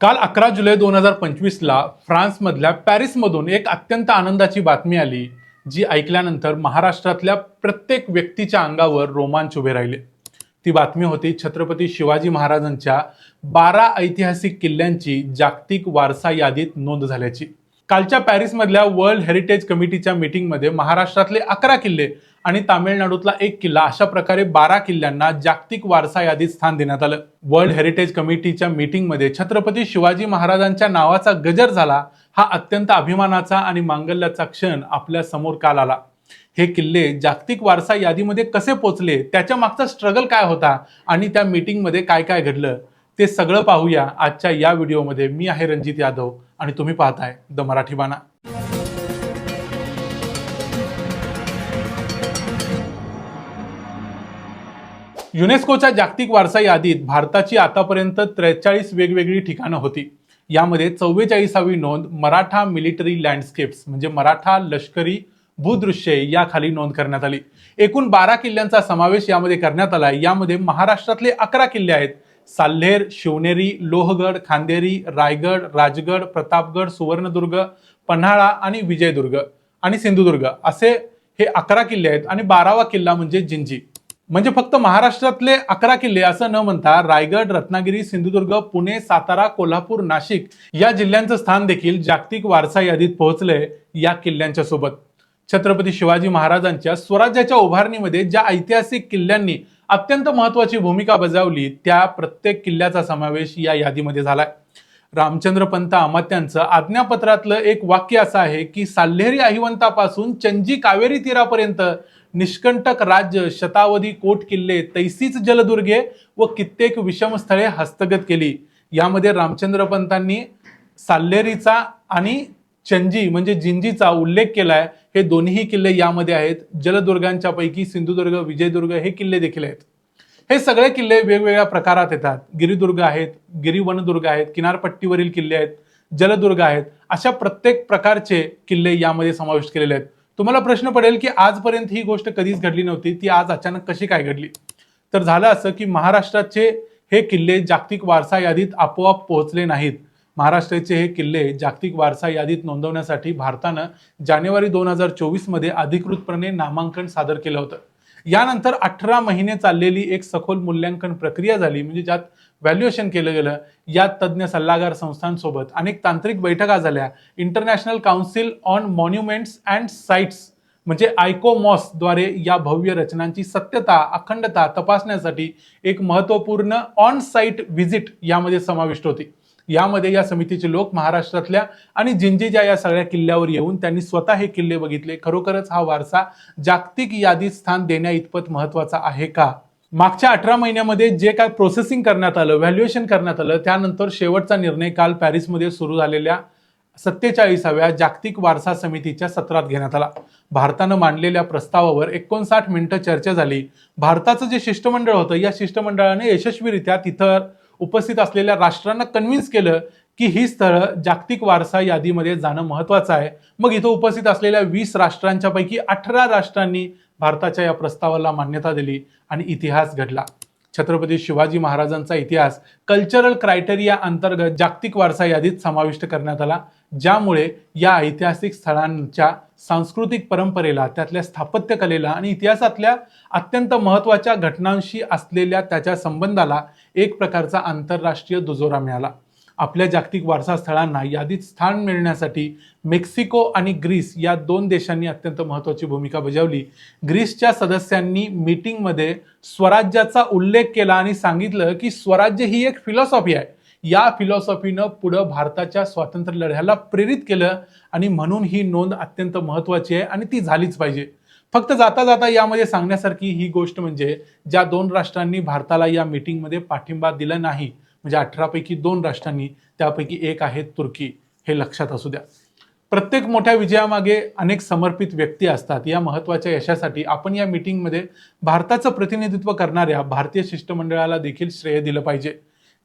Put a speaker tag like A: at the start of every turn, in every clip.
A: काल अकरा जुलै दोन हजार पंचवीसला फ्रान्समधल्या पॅरिसमधून एक अत्यंत आनंदाची बातमी आली जी ऐकल्यानंतर महाराष्ट्रातल्या प्रत्येक व्यक्तीच्या अंगावर रोमांच उभे राहिले. ती बातमी होती छत्रपती शिवाजी महाराजांच्या बारा ऐतिहासिक किल्ल्यांची जागतिक वारसा यादीत नोंद झाल्याची. कालच्या पॅरिसमधल्या वर्ल्ड हेरिटेज कमिटीच्या मीटिंगमध्ये महाराष्ट्रातले अकरा किल्ले आणि तामिळनाडूतला एक किल्ला अशा प्रकारे बारा किल्ल्यांना जागतिक वारसा यादीत स्थान देण्यात आलं. वर्ल्ड हेरिटेज कमिटीच्या मीटिंगमध्ये छत्रपती शिवाजी महाराजांच्या नावाचा गजर झाला हा अत्यंत अभिमानाचा आणि मांगल्याचा क्षण आपल्यासमोर काल आला. हे किल्ले जागतिक वारसा यादीमध्ये कसे पोचले त्याच्या मागचा स्ट्रगल काय होता आणि त्या मीटिंगमध्ये काय काय घडलं ते सगळं पाहूया आजच्या या व्हिडिओमध्ये. मी आहे रणजित यादव आणि तुम्ही पाहताय द मराठी बाणा. युनेस्कोच्या जागतिक वारसा यादीत भारताची आतापर्यंत त्रेचाळीस वेगवेगळी ठिकाणं होती. यामध्ये चव्वेचाळीसावी नोंद मराठा मिलिटरी लँडस्केप्स म्हणजे मराठा लष्करी भूदृश्ये याखाली नोंद करण्यात आली. एकूण बारा किल्ल्यांचा समावेश यामध्ये करण्यात आला. यामध्ये महाराष्ट्रातले अकरा किल्ले आहेत. साल्हेर शिवनेरी लोहगड खांदेरी रायगड राजगड प्रतापगड सुवर्णदुर्ग पन्हाळा आणि विजयदुर्ग आणि सिंधुदुर्ग. असे हे अकरा किल्ले आहेत आणि बारावा किल्ला म्हणजे जिंजी. म्हणजे फक्त महाराष्ट्रातले अकरा किल्ले असं न म्हणता रायगड रत्नागिरी सिंधुदुर्ग पुणे सातारा कोल्हापूर नाशिक या जिल्ह्यांचं स्थान देखील जागतिक वारसा यादीत पोहोचलंय या किल्ल्यांच्या सोबत. छत्रपती शिवाजी महाराजांच्या स्वराज्याच्या उभारणीमध्ये ज्या ऐतिहासिक किल्ल्यांनी अत्यंत महत्वाची भूमिका बजावली त्या प्रत्येक किल्ल्याचा समावेश या यादीमध्ये झालाय. रामचंद्र पंत अमात्यांचं आज्ञापत्रातलं एक वाक्य असं आहे की साल्हेरी अहिवंतापासून चंजी कावेरी तीरापर्यंत निष्कंटक राज्य शतावधी कोट किल्ले तैसीच जलदुर्गे व कित्येक विषमस्थळे हस्तगत केली. यामध्ये रामचंद्र पंतांनी आणि चंजी म्हणजे जिंजीचा उल्लेख केलाय. हे दोन्ही किल्ले यामध्ये आहेत. जलदुर्गांच्या पैकी सिंधुदुर्ग विजयदुर्ग हे किल्ले देखील आहेत. हे सगळे किल्ले वेगवेगळ्या प्रकारात येतात. गिरिदुर्ग आहेत गिरिवनदुर्ग आहेत किनारपट्टीवरील किल्ले आहेत जलदुर्ग आहेत. अशा प्रत्येक प्रकारचे किल्ले यामध्ये समाविष्ट केलेले आहेत. तुम्हाला प्रश्न पडेल की आजपर्यंत ही गोष्ट कधीच घडली नव्हती. ती आज अचानक कशी काय घडली? तर झालं असं की महाराष्ट्राचे हे किल्ले जागतिक वारसा यादीत आपोआप पोहोचले नाहीत. महाराष्ट्राचे हे किल्ले जागतिक वारसा यादीत नोंदवण्यासाठी भारतानं जानेवारी दोन हजार चोवीसमध्ये अधिकृतपणे नामांकन सादर केलं होतं. यानंतर अठरा महिने चाललेली एक सखोल मूल्यांकन प्रक्रिया झाली म्हणजे ज्यात व्हॅल्युएशन केलं गेलं या तज्ज्ञ सल्लागार संस्थांसोबत अनेक तांत्रिक बैठका झाल्या. International Council on Monuments and Sites म्हणजे आयकोमॉसद्वारे या भव्य रचनांची सत्यता अखंडता तपासण्यासाठी एक महत्त्वपूर्ण ऑन साईट व्हिजिट यामध्ये समाविष्ट होती. यामध्ये या समितीचे लोक महाराष्ट्रातल्या आणि जिंजीच्या या सगळ्या किल्ल्यावर येऊन त्यांनी स्वतः हे किल्ले बघितले. खरोखरच हा वारसा जागतिक यादीत स्थान देण्या इतपत महत्त्वाचा आहे का? मागच्या अठरा महिन्यामध्ये जे काय प्रोसेसिंग करण्यात आलं व्हॅल्युएशन करण्यात आलं त्यानंतर शेवटचा निर्णय काल पॅरिसमध्ये सुरू झालेल्या सत्तेचाळीसाव्या जागतिक वारसा समितीच्या सत्रात घेण्यात आला. भारतानं मांडलेल्या प्रस्तावावर एकोणसाठ मिनिटं चर्चा झाली. भारताचं जे शिष्टमंडळ होतं या शिष्टमंडळाने यशस्वीरित्या तिथं उपस्थित असलेल्या राष्ट्रांना कन्व्हिन्स केलं की ही स्थळं जागतिक वारसा यादीमध्ये जाणं महत्वाचं आहे. मग इथं उपस्थित असलेल्या वीस राष्ट्रांच्या पैकी अठरा राष्ट्रांनी भारताच्या या प्रस्तावाला मान्यता दिली आणि इतिहास घडला. छत्रपती शिवाजी महाराजांचा इतिहास कल्चरल क्रायटेरिया अंतर्गत जागतिक वारसा यादीत समाविष्ट करण्यात आला ज्यामुळे या ऐतिहासिक स्थळांच्या सांस्कृतिक परंपरेला त्यातल्या स्थापत्यकलेला आणि इतिहासातल्या अत्यंत महत्त्वाच्या घटनांशी असलेल्या त्याच्या संबंधाला एक प्रकारचा आंतरराष्ट्रीय दुजोरा मिळाला. आपल्या जागतिक वारसा स्थळांना यादीत स्थान मिळण्यासाठी मेक्सिको आणि ग्रीस या दोन देशांनी अत्यंत महत्त्वाची भूमिका बजावली. ग्रीसच्या सदस्यांनी मीटिंगमध्ये स्वराज्याचा उल्लेख केला आणि सांगितलं की स्वराज्य ही एक फिलॉसॉफी आहे. या फिलॉसॉफीनं पुढं भारताच्या स्वातंत्र्य लढ्याला प्रेरित केलं आणि म्हणून ही नोंद अत्यंत महत्त्वाची आहे आणि ती झालीच पाहिजे. फक्त जाता जाता यामध्ये सांगण्यासारखी ही गोष्ट म्हणजे ज्या दोन राष्ट्रांनी भारताला या मीटिंगमध्ये पाठिंबा दिला नाही म्हणजे अठरापैकी दोन राष्ट्रांनी त्यापैकी एक आहे तुर्की. हे लक्षात असू द्या. प्रत्येक मोठ्या विजयामागे अनेक समर्पित व्यक्ती असतात. या महत्त्वाच्या यशासाठी आपण या मीटिंगमध्ये भारताचं प्रतिनिधित्व करणाऱ्या भारतीय शिष्टमंडळाला देखील श्रेय दिलं पाहिजे.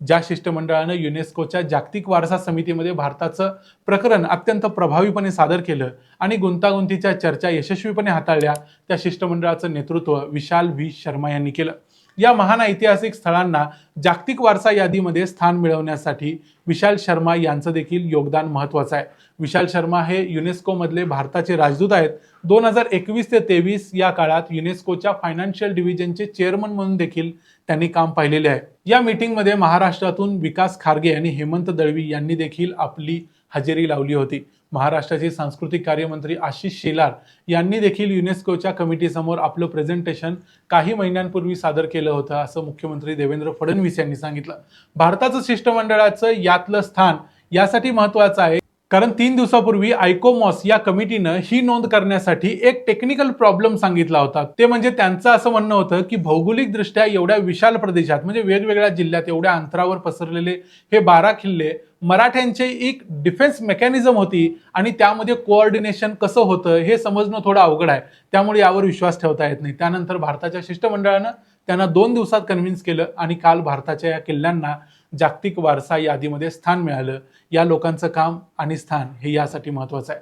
A: ज्या शिष्टमंडळानं युनेस्कोच्या जागतिक वारसा समितीमध्ये भारताचं प्रकरण अत्यंत प्रभावीपणे सादर केलं आणि गुंतागुंतीच्या चर्चा यशस्वीपणे हाताळल्या त्या शिष्टमंडळाचं नेतृत्व विशाल व्ही. शर्मा यांनी केलं. या महान ऐतिहासिक स्थळांना जागतिक वारसा यादीमध्ये स्थान मिळवण्यासाठी विशाल शर्मा यांचं देखील योगदान महत्त्वाचं आहे. विशाल शर्मा हे युनेस्कोमधले भारताचे राजदूत आहेत. दोन हजार एकवीस ते तेवीस या काळात युनेस्कोच्या फायनान्शियल डिव्हिजनचे चेअरमन म्हणून देखील त्यांनी काम पाहिलेले आहे. या मीटिंगमध्ये महाराष्ट्रातून विकास खारगे आणि हेमंत दळवी यांनी देखील आपली हजेरी लावली होती. महाराष्ट्राचे सांस्कृतिक कार्यमंत्री आशिष शेलार यांनी देखील युनेस्कोच्या कमिटीसमोर आपलं प्रेझेंटेशन काही महिन्यांपूर्वी सादर केलं होतं असं मुख्यमंत्री देवेंद्र फडणवीस यांनी सांगितलं. भारताचं शिष्टमंडळाचं यातलं स्थान यासाठी महत्वाचं आहे कारण तीन दिवसापूर्वी आयकोमॉस या कमिटीनं ही नोंद करण्यासाठी एक टेक्निकल प्रॉब्लेम सांगितला होता. ते म्हणजे त्यांचं असं म्हणणं होतं की भौगोलिकदृष्ट्या एवढ्या विशाल प्रदेशात म्हणजे वेगवेगळ्या जिल्ह्यात एवढ्या अंतरावर पसरलेले हे बारा किल्ले मराठ्यांचे एक डिफेन्स मेकॅनिझम होती आणि त्यामध्ये कोऑर्डिनेशन कसं होतं हे समजणं थोडं अवघड आहे. त्यामुळे यावर विश्वास ठेवता येत नाही. त्यानंतर भारताच्या शिष्टमंडळानं त्यांना दोन दिवसात कन्व्हिन्स केलं आणि काल भारताच्या या किल्ल्यांना जागतिक वारसा यादीमध्ये स्थान मिळालं. या लोकांचं काम आणि स्थान हे यासाठी महत्वाचं आहे.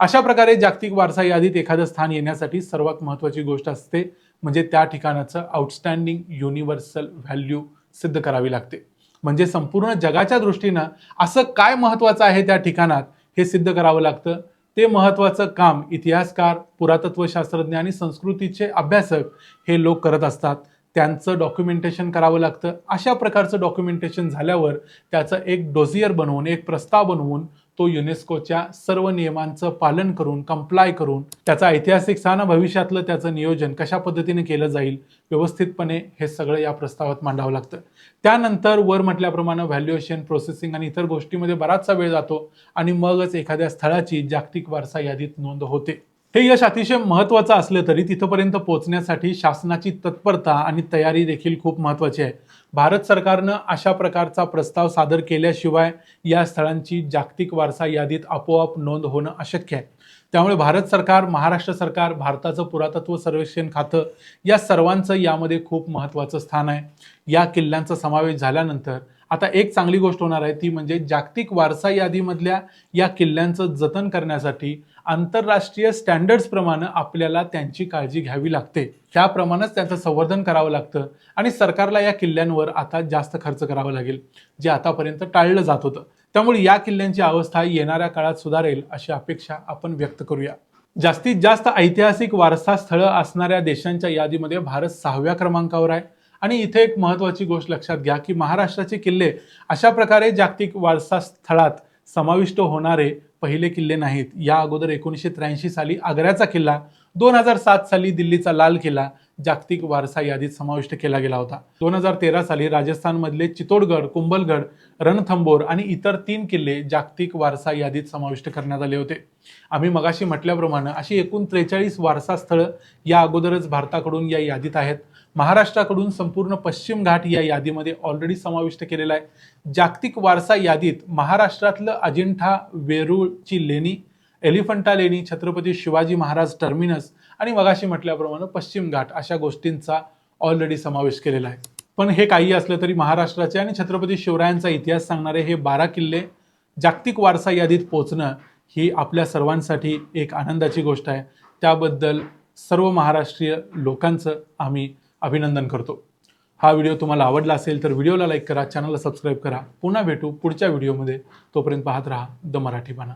A: अशा प्रकारे जागतिक वारसा यादीत एखादं स्थान येण्यासाठी सर्वात महत्वाची गोष्ट असते. म्हणजे त्या ठिकाणाचं आउटस्टँडिंग युनिव्हर्सल व्हॅल्यू सिद्ध करावी लागते. म्हणजे संपूर्ण जगाच्या दृष्टीनं असं काय महत्वाचं आहे त्या ठिकाणात हे सिद्ध करावं लागतं. ते महत्वाचं काम इतिहासकार पुरातत्वशास्त्रज्ञ आणि संस्कृतीचे अभ्यासक हे लोक करत असतात. त्यांचं डॉक्युमेंटेशन करावं लागतं. अशा प्रकारचं डॉक्युमेंटेशन झाल्यावर त्याचं एक डोझियर बनवून एक प्रस्ताव बनवून तो युनेस्कोच्या सर्व नियमांचं पालन करून कंप्लाय करून त्याचा ऐतिहासिक स्थान भविष्यातलं त्याचं नियोजन कशा पद्धतीने केलं जाईल व्यवस्थितपणे हे सगळं या प्रस्तावात मांडावं लागतं. त्यानंतर वर म्हटल्याप्रमाणे व्हॅल्युएशन प्रोसेसिंग आणि इतर गोष्टीमध्ये बराचसा वेळ जातो आणि मगच एखाद्या स्थळाची जागतिक वारसा यादीत नोंद होते. हे यश अतिशय महत्त्वाचं असलं तरी तिथपर्यंत पोहोचण्यासाठी शासनाची तत्परता आणि तयारी देखील खूप महत्त्वाची आहे. भारत सरकारनं अशा प्रकारचा प्रस्ताव सादर केल्याशिवाय या स्थळांची जागतिक वारसा यादीत आपोआप नोंद होणं अशक्य आहे. त्यामुळे भारत सरकार महाराष्ट्र सरकार भारताचं पुरातत्व सर्वेक्षण खातं या सर्वांचं यामध्ये खूप महत्त्वाचं स्थान आहे. या किल्ल्यांचा समावेश झाल्यानंतर आता एक चांगली गोष्ट होणार आहे ती म्हणजे जागतिक वारसा यादीमधल्या या किल्ल्यांचं जतन करण्यासाठी आंतरराष्ट्रीय स्टँडर्ड्स प्रमाणे आपल्याला त्यांची काळजी घ्यावी लागते. त्याप्रमाणेच त्यांचं संवर्धन करावं लागतं आणि सरकारला या किल्ल्यांवर आता जास्त खर्च करावा लागेल जे आतापर्यंत टाळलं जात होतं. त्यामुळे या किल्ल्यांची अवस्था येणाऱ्या काळात सुधारेल अशी अपेक्षा आपण व्यक्त करूया. जास्तीत जास्त ऐतिहासिक वारसा स्थळं असणाऱ्या देशांच्या यादीमध्ये भारत सहाव्या क्रमांकावर आहे. आणि इथे एक महत्त्वाची गोष्ट लक्षात घ्या की महाराष्ट्राचे किल्ले अशा प्रकारे जागतिक वारसा स्थळात समाविष्ट होणारे पहिले किल्ले नाहीत. या अगोदर एकोणीसशे त्र्याऐंशी साली आग्र्याचा किल्ला दोन हजार सात साली दिल्लीचा लाल किल्ला जागतिक वारसा यादीत समाविष्ट केला गेला होता. दोन हजार तेरा साली राजस्थानमधले चितोडगड कुंभलगड रणथंबोर आणि इतर तीन किल्ले जागतिक वारसा यादीत समाविष्ट करण्यात आले होते. आम्ही मगाशी म्हटल्याप्रमाणे अशी एकूण त्रेचाळीस वारसा स्थळं या अगोदरच भारताकडून या यादीत आहेत. महाराष्ट्राकडून संपूर्ण पश्चिम घाट या यादीमध्ये ऑलरेडी समाविष्ट केलेला आहे. जागतिक वारसा यादीत महाराष्ट्रातलं अजिंठा वेरूळची लेणी एलिफंटा लेणी छत्रपती शिवाजी महाराज टर्मिनस आणि मगाशी म्हटल्याप्रमाणे पश्चिम घाट अशा गोष्टींचा ऑलरेडी समावेश केलेला आहे. पण हे काही असलं तरी महाराष्ट्राचे आणि छत्रपती शिवरायांचा इतिहास सांगणारे हे बारा किल्ले जागतिक वारसा यादीत पोचणं ही आपल्या सर्वांसाठी एक आनंदाची गोष्ट आहे. त्याबद्दल सर्व महाराष्ट्रीय लोकांचं आम्ही अभिनंदन करतो. हा व्हिडिओ तुम्हाला आवडला असेल तर व्हिडिओला लाईक करा चॅनलला सबस्क्राईब करा. पुन्हा भेटू पुढच्या व्हिडिओमध्ये. तोपर्यंत पाहत राहा द मराठी बाणा.